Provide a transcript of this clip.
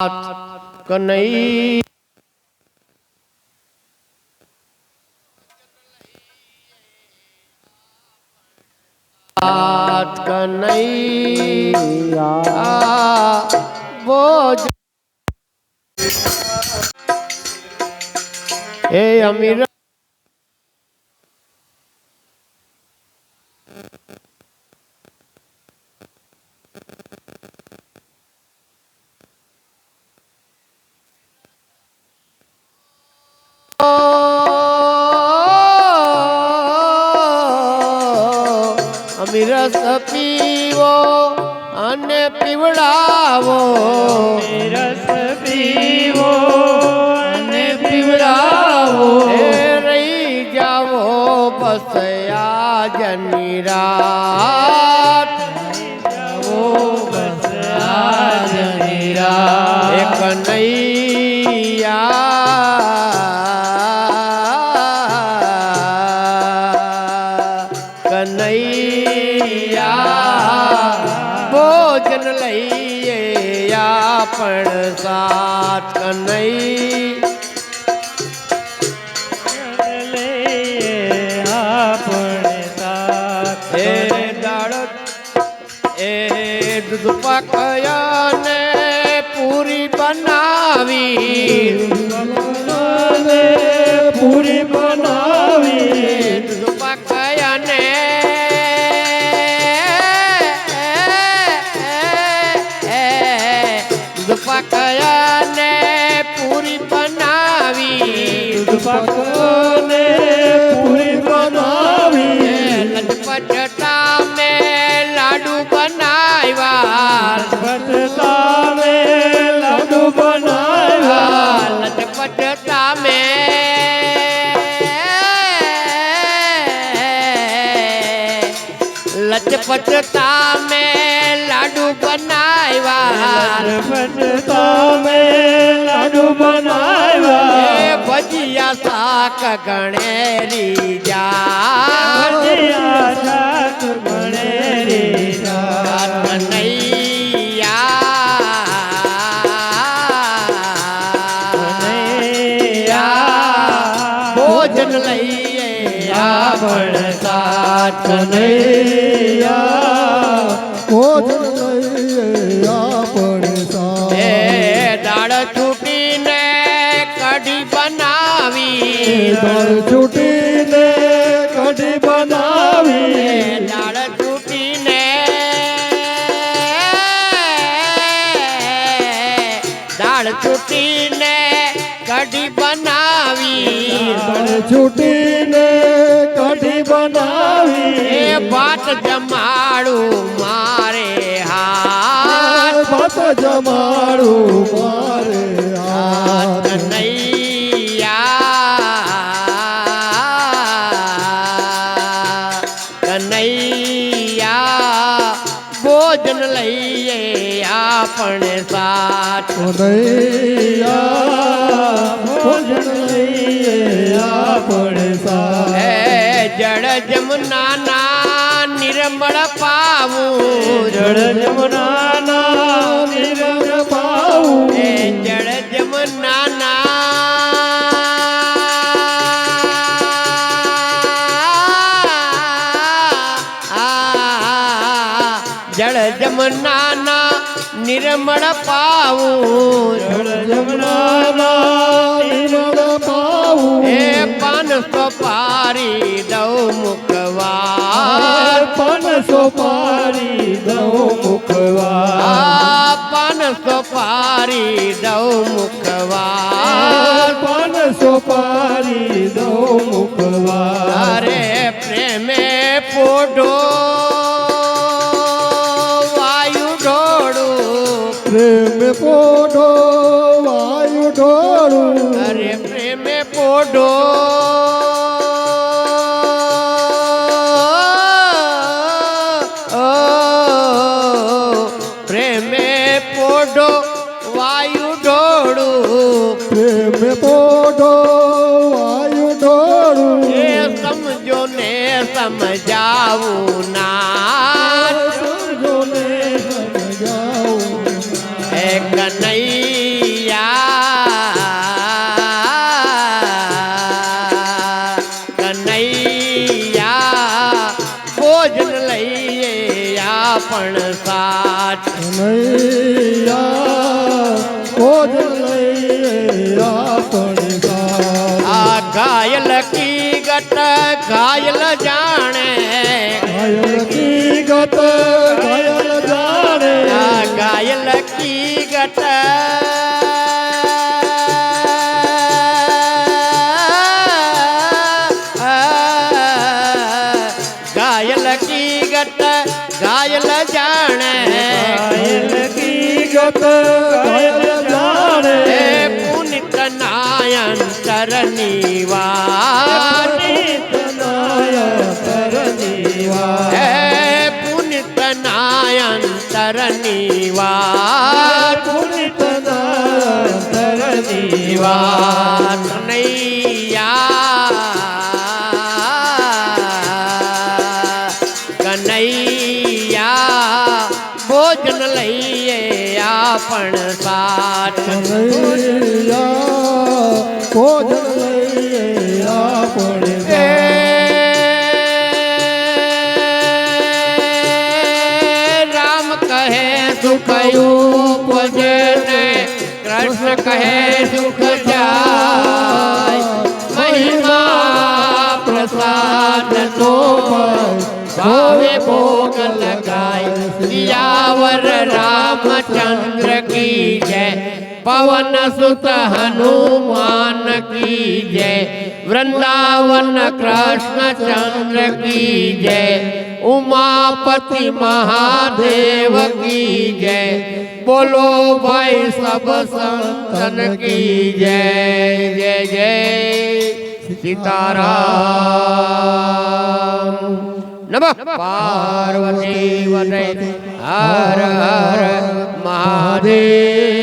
कन्हैया कन्हैया बोझ ए अमीर અમીર અમીરસ પીવો અને પીવડાવો. રસ પીવો અને પીવડાવો. રહી જાવો બસયા જની કનૈયા ભોજન લઈએ પણ સાથ. એ પકયાને પૂરી બનાવી પૂરી બનાવી में पूरी बनावी लटपटता में लाडू बनाया लटपटता में लाडू बनावा लटपटता में लटपटता में लाडू बनाया लटपटता में लाडू बनाया શાક ગણેરી જા ભણેરી શાક. કનૈયા ભોજન લઈએ આપણ સાથ કનૈયા દળ છૂટીને કઢી બનાવી દાળ છૂટીને. દાળ છૂટીને કઢી બનાવી છૂટીને કઢી બનાવી ભાત જમાડું મારે હાર ભાત જમાડું મારે ભોજન લઈએ આપણે સાથ. ભોજન લઈએ આપણે સા હે જળ જમુનાના નિર્મળ પાવું જળ જમુનાના નિર્મળ પાવું જળ જમુનાના જળ જમનાના નિર્મળ પાવું જળ જમનાના નિર્મળ પાવું એ પાનસો પારી દઉં મુકવાર પનસો પારી દઉં મુખવા આ પાનસો પારી દઉં મુકવાર પનસો પારી દઉં મુખવા અરે પ્રેમે પોઢો આ ઘાયલ કી ગટ ઘાયલ જાણે ઘાયલ કી ગત ઘાયલ જાણે આ ઘાયલ કી ગટ ઘાયલ કી ગટ ઘાયલ જાણે ઘાયલ કી નાયન ચરની વાણી હે પુનિત નાયન ચરની વાત વાત કનૈયા કનૈયા ભોજન લઈએ આપણ સાથ કનૈયા ભોજન લઈએ આપણે એ રામ કહે સુખયું પજે ને કૃષ્ણ કહે સુખ જાય મહિમા પ્રસાદ નો ભાવે ભોગ લગાય સિયાવર રામચંદ્ર કી पवन सुत हनुमान की जय। वृंदावन कृष्ण चंद्र की जय। उमापति महादेव की जय। बोलो भाई सब संतन की जय। जय जय। सीताराम। नमः। पार्वती हर हर महादेव।